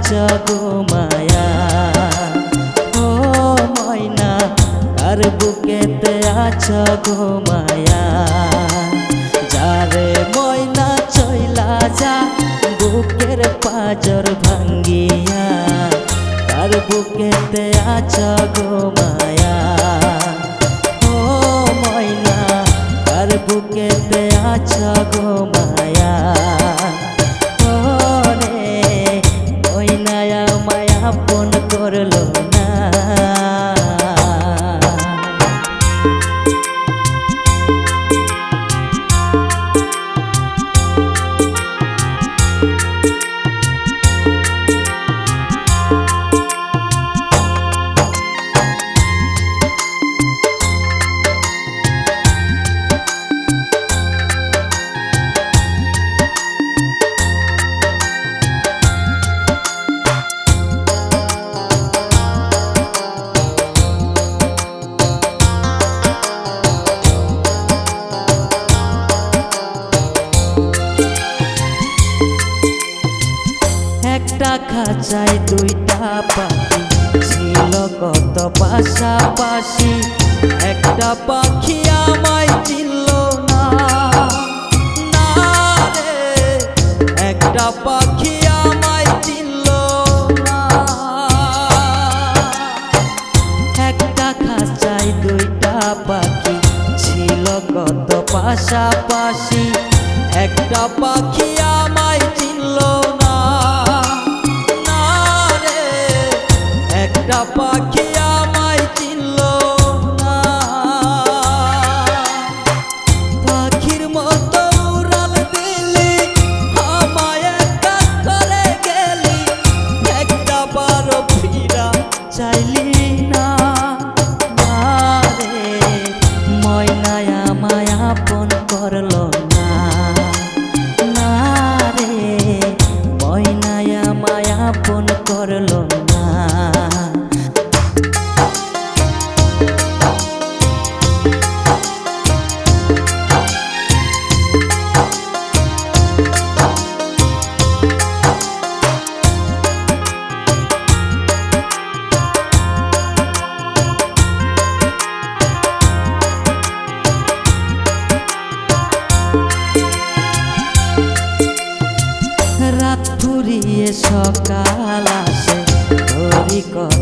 বুকেতে আছ গো মায়া। ও ময়না আর বুকেতে আছ গো মায়া। যারে ময়না, চইলা যা, বুকের পাজর ভাঙ্গিয়া। তার বুকেতে আছ ফোন করল। খাঁচায় দুইটা পাখি ছিল কত পাশাপাশি একটা পাখি আমায় চিনল না। রে, একটা পাখি আমায় চিনল না। একটা খাঁচায় দুইটা পাখি ছিল কত পাশাপাশি একটা পাখি আমায় চিনল একটা পাখি chicos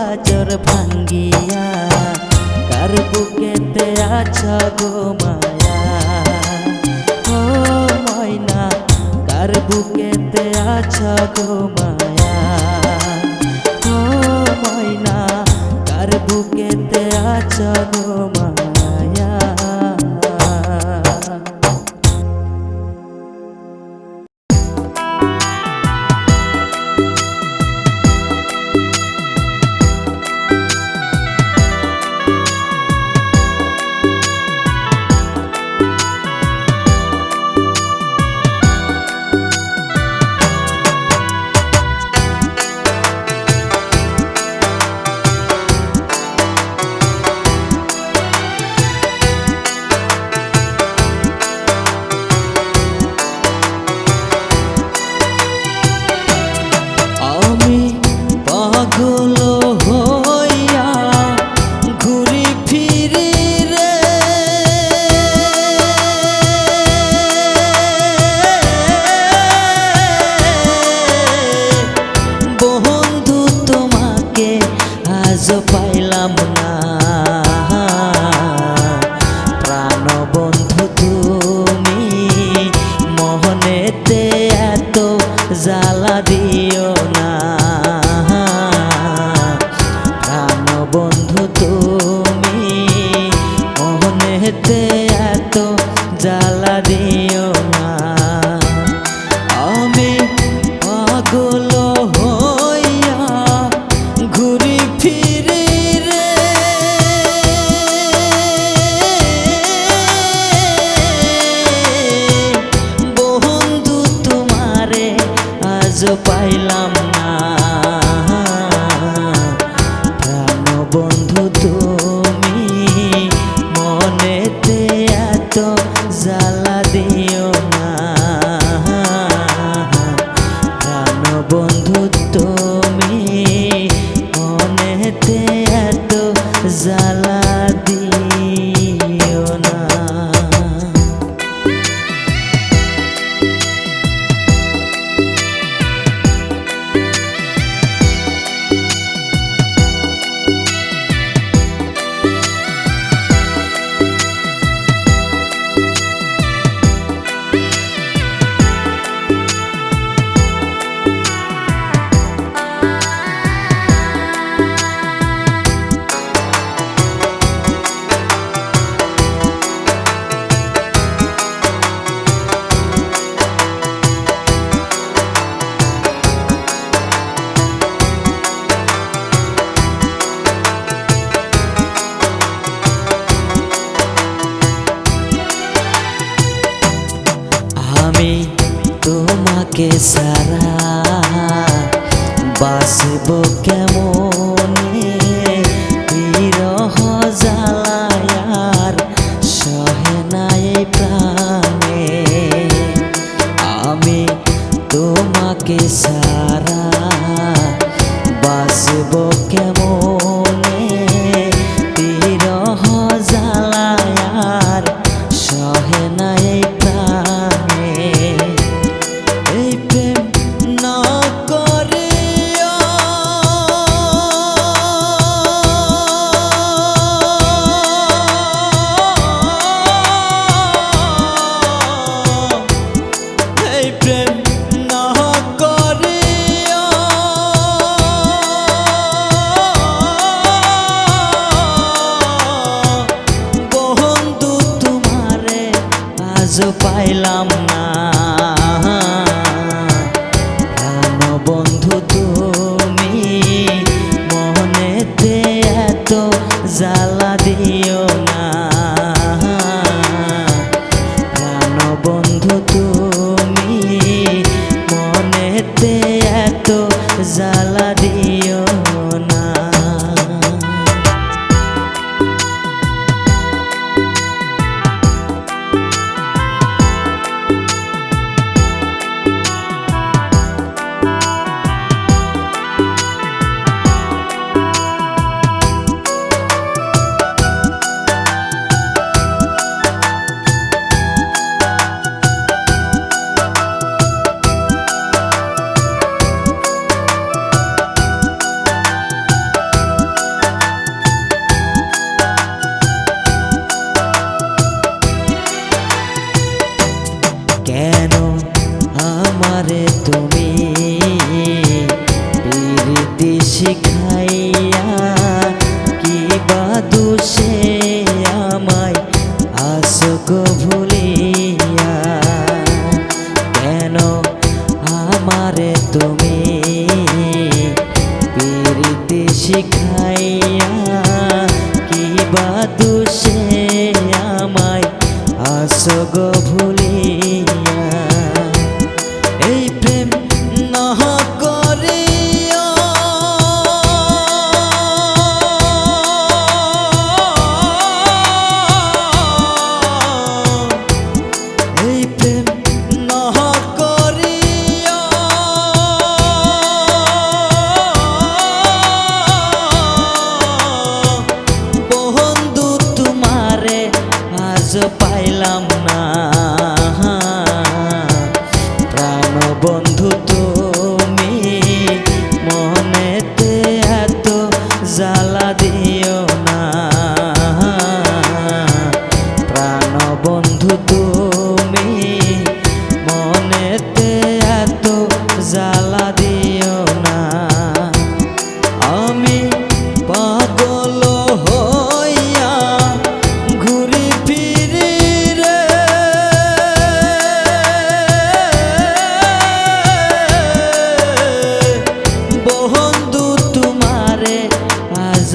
পাজর ভাঙ্গিয়া, কার বুকেতে আছ গো মায়া? ও ময়না, কার বুকেতে আছ গো মায়া? ও ময়না, কার বুকেতে আছ গো মায়া? que sabe. আসগ ভুলিয়া বন্ধুত্ব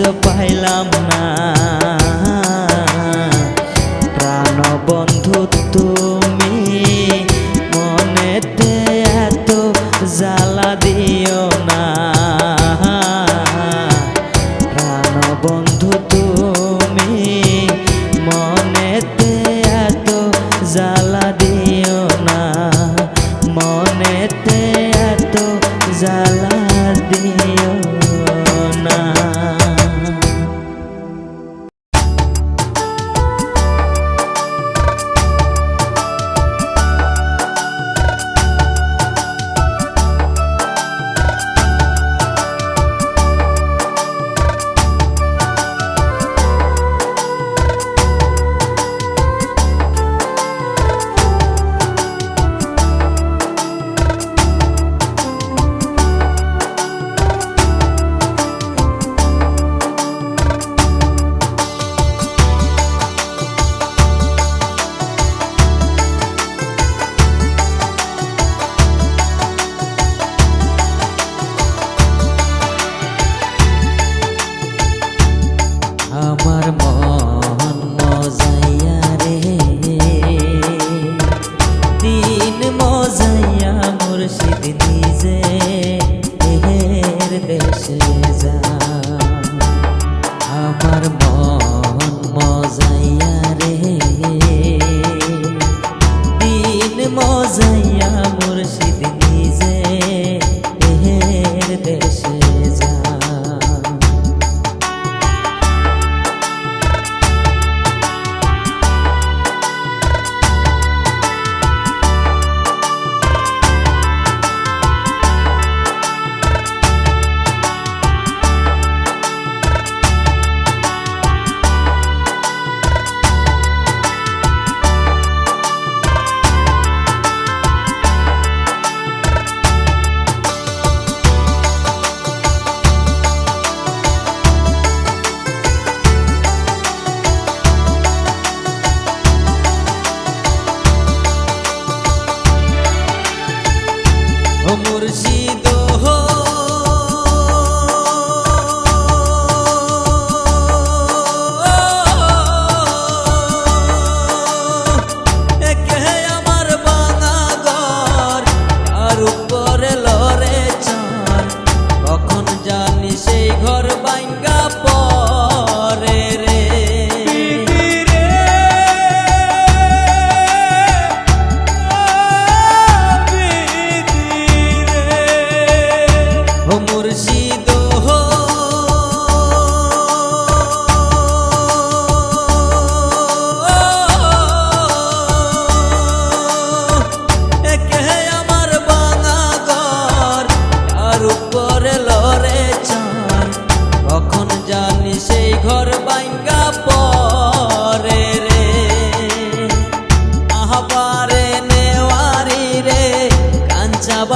ভালো পাইলাম না।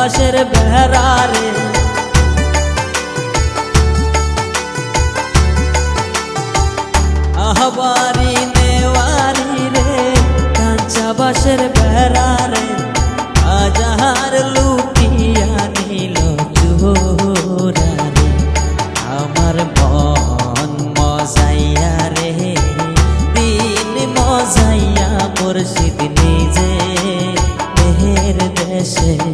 বাতাসের বেহরা রে। আহবারি নেওয়ারি রে কাঞ্চা বাসের বেহরা আজাহার লুটিয়া নিল চোরা আমার মন মজাইয়া রে, দিন মজাইয়া দেশে।